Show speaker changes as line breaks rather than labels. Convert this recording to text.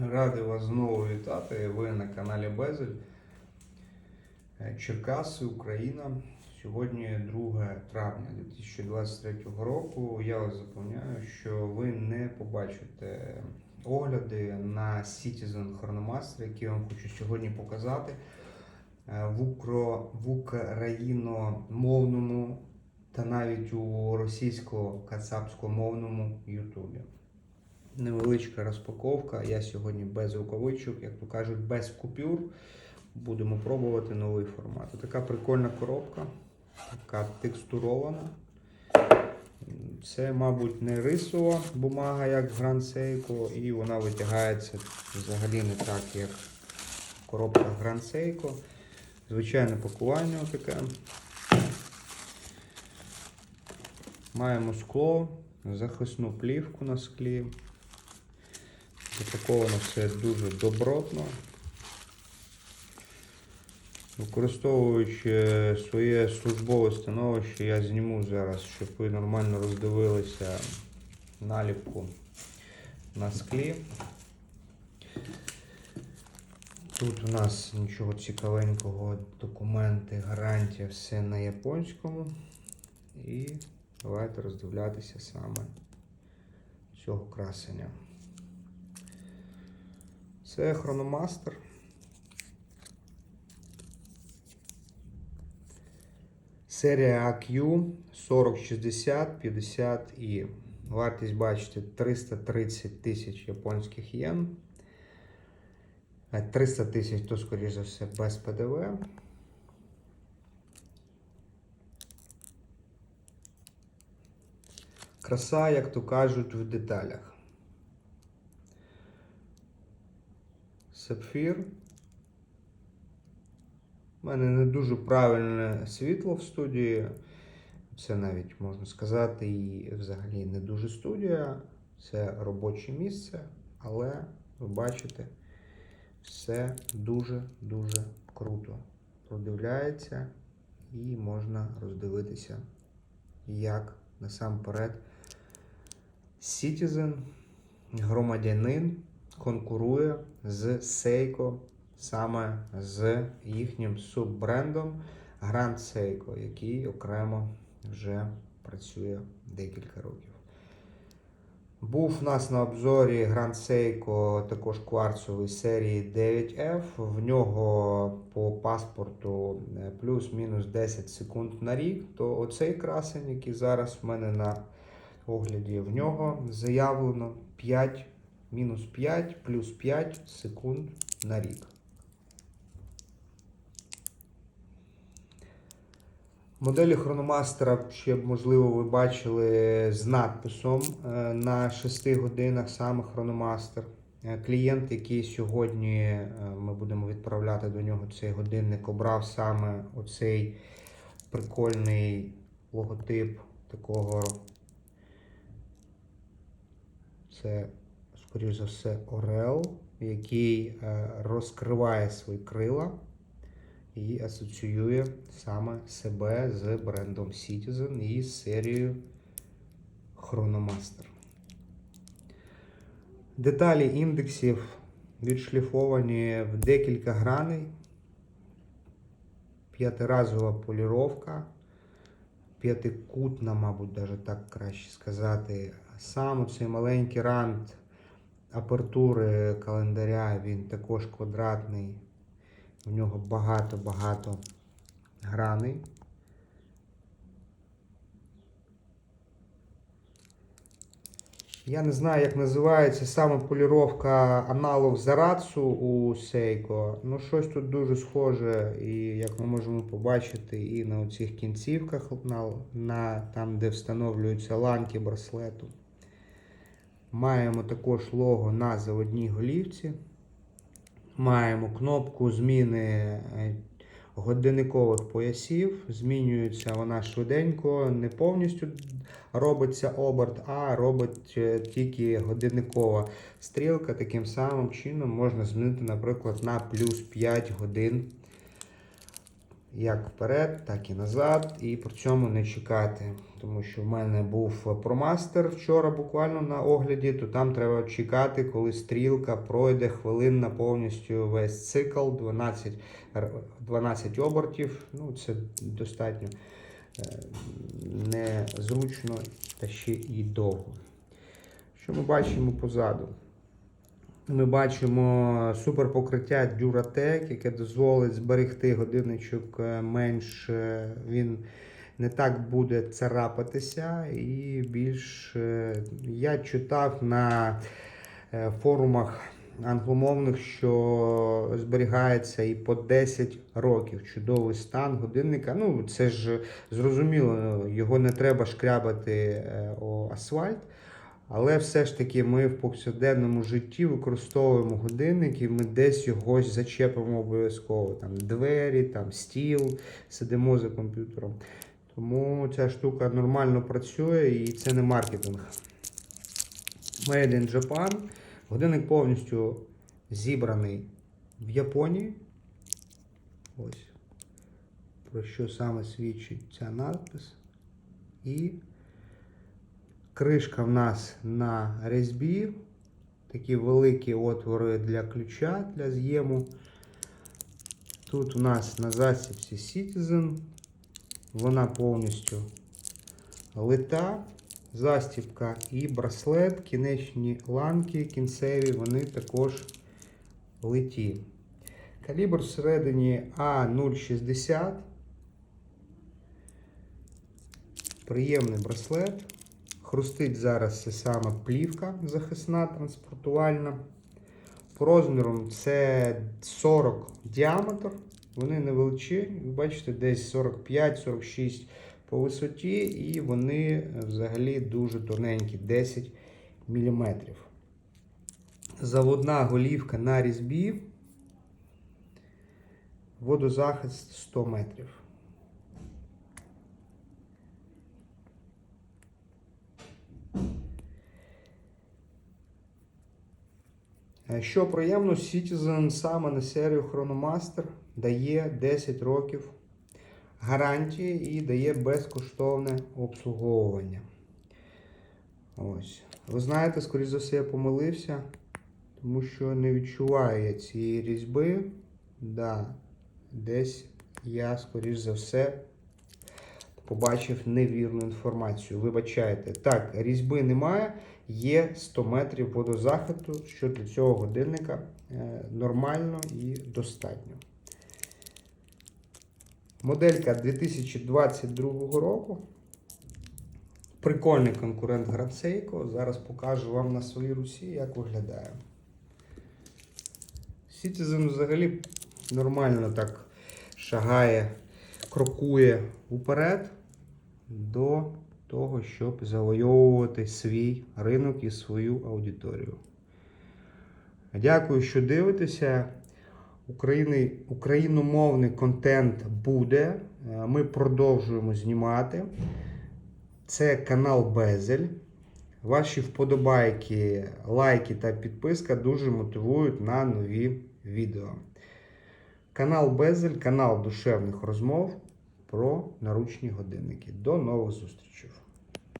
Радий вас знову вітати. Ви на каналі Безель. Е, Черкаси, Україна. Сьогодні 2 травня 2023 року. Я вас запевняю, що ви не побачите огляди на Citizen Chronomaster, які вам хочу сьогодні показати е, в, укро, в україномовному та навіть у російсько-кацапськомовному Ютубі. Невеличка розпаковка. Я сьогодні без рукавичок, як то кажуть, без купюр. Будемо пробувати новий формат. Така прикольна коробка, така текстурована. Це, мабуть, не рисова бумага, як Grand Seiko, і вона витягається взагалі не так, як коробка Grand Seiko. Звичайне пакування таке. Маємо скло, захисну плівку на склі. Запаковано все дуже добротно. Використовуючи своє службове становище, я зніму зараз, щоб ви нормально роздивилися наліпку на склі. Тут у нас нічого цікавенького, документи, гарантія, все на японському. І давайте роздивлятися саме цього красення. Це хрономастер. Серія AQ 4060 50 і вартість, бачите, 330 тисяч японських єн. Е, 300 тисяч, то, скоріш за все, без ПДВ. Краса, як то кажуть, в деталях. Сапфір. У мене не дуже правильне світло в студії. Це навіть можна сказати, і взагалі не дуже студія. Це робоче місце, але ви бачите, все дуже-дуже круто продивляється і можна роздивитися, як насамперед Citizen, громадянин, конкурує з Seiko саме з їхнім суббрендом Grand Seiko, який окремо вже працює декілька років. Був у нас на обзорі Grand Seiko також кварцовий серії 9F. В нього по паспорту е, плюс-мінус 10 секунд на рік. То оцей красень, який зараз в мене на огляді, в нього заявлено 5, мінус 5, плюс 5 секунд на рік. Моделі хрономастера ще, можливо, ви бачили з надписом е, на 6 годинах саме хрономастер. Е, Клієнт, який сьогодні е, ми будемо відправляти до нього цей годинник, обрав саме оцей прикольний логотип такого. Це, скоріш за все, Орел, який е, розкриває свої крила і асоціює саме себе з брендом Citizen і серією Chronomaster. Деталі індексів відшліфовані в декілька граней. П'ятиразова поліровка, п'ятикутна, мабуть, навіть так краще сказати. Сам цей маленький рант апертури календаря, він також квадратний. В нього багато-багато граней. Я не знаю, як називається саме поліровка аналог Заратсу у Seiko. Ну, щось тут дуже схоже, і як ми можемо побачити, і на оцих кінцівках, на, на, там, де встановлюються ланки браслету. Маємо також лого на заводній голівці. Маємо кнопку зміни е, годинникових поясів. Змінюється вона швиденько, не повністю робиться оберт, а робить е, тільки годинникова стрілка. Таким самим чином можна змінити, наприклад, на плюс 5 годин як вперед, так і назад, і при цьому не чекати. Тому що в мене був промастер вчора буквально на огляді, то там треба чекати, коли стрілка пройде хвилинна повністю весь цикл, 12, р- 12 обертів. Ну, це достатньо е, незручно та ще і довго. Що ми бачимо позаду? Ми бачимо суперпокриття Duratec, яке дозволить зберегти годинничок е, менш він не так буде царапатися. І більш е, я читав на е, форумах англомовних, що зберігається і по 10 років чудовий стан годинника. Ну, це ж зрозуміло, його не треба шкрябати о асфальт. Але все ж таки ми в повсякденному житті використовуємо годинник і ми десь його зачепимо обов'язково. Там двері, там стіл, сидимо за комп'ютером. Тому ця штука нормально працює і це не маркетинг. Made in Japan. Годинник повністю зібраний в Японії. Ось. Про що саме свідчить ця надпис. І Кришка в нас на різьбі. Такі великі отвори для ключа для з'єму. Тут у нас на засібці Citizen. Вона повністю лита. Застібка і браслет, кінечні ланки кінцеві, вони також литі. Калібр всередині А060. Приємний браслет. Хрустить зараз це саме плівка захисна, транспортувальна. По розмірам це 40 діаметр. Вони невеличкі, ви бачите, десь 45-46 по висоті, і вони взагалі дуже тоненькі, 10 мм. Заводна голівка на різьбі. Водозахист 100 метрів. Що приємно, Citizen саме на серію Chronomaster дає 10 років гарантії і дає безкоштовне обслуговування. Ось. Ви знаєте, скоріш за все, я помилився, тому що не відчуваю я цієї різьби. Да, десь я, скоріш за все, побачив невірну інформацію. Вибачайте. Так, різьби немає, є 100 метрів водозахисту, що для цього годинника е, нормально і достатньо. Моделька 2022 року. Прикольний конкурент Seiko. Зараз покажу вам на своїй русі, як виглядає. Citizen взагалі нормально так шагає, крокує уперед до того, щоб завойовувати свій ринок і свою аудиторію. Дякую, що дивитеся. України, україномовний контент буде. Е, Ми продовжуємо знімати. Це канал Безель. Ваші вподобайки, лайки та підписка дуже мотивують на нові відео. Канал Безель, канал душевних розмов про наручні годинники. До нових зустрічей!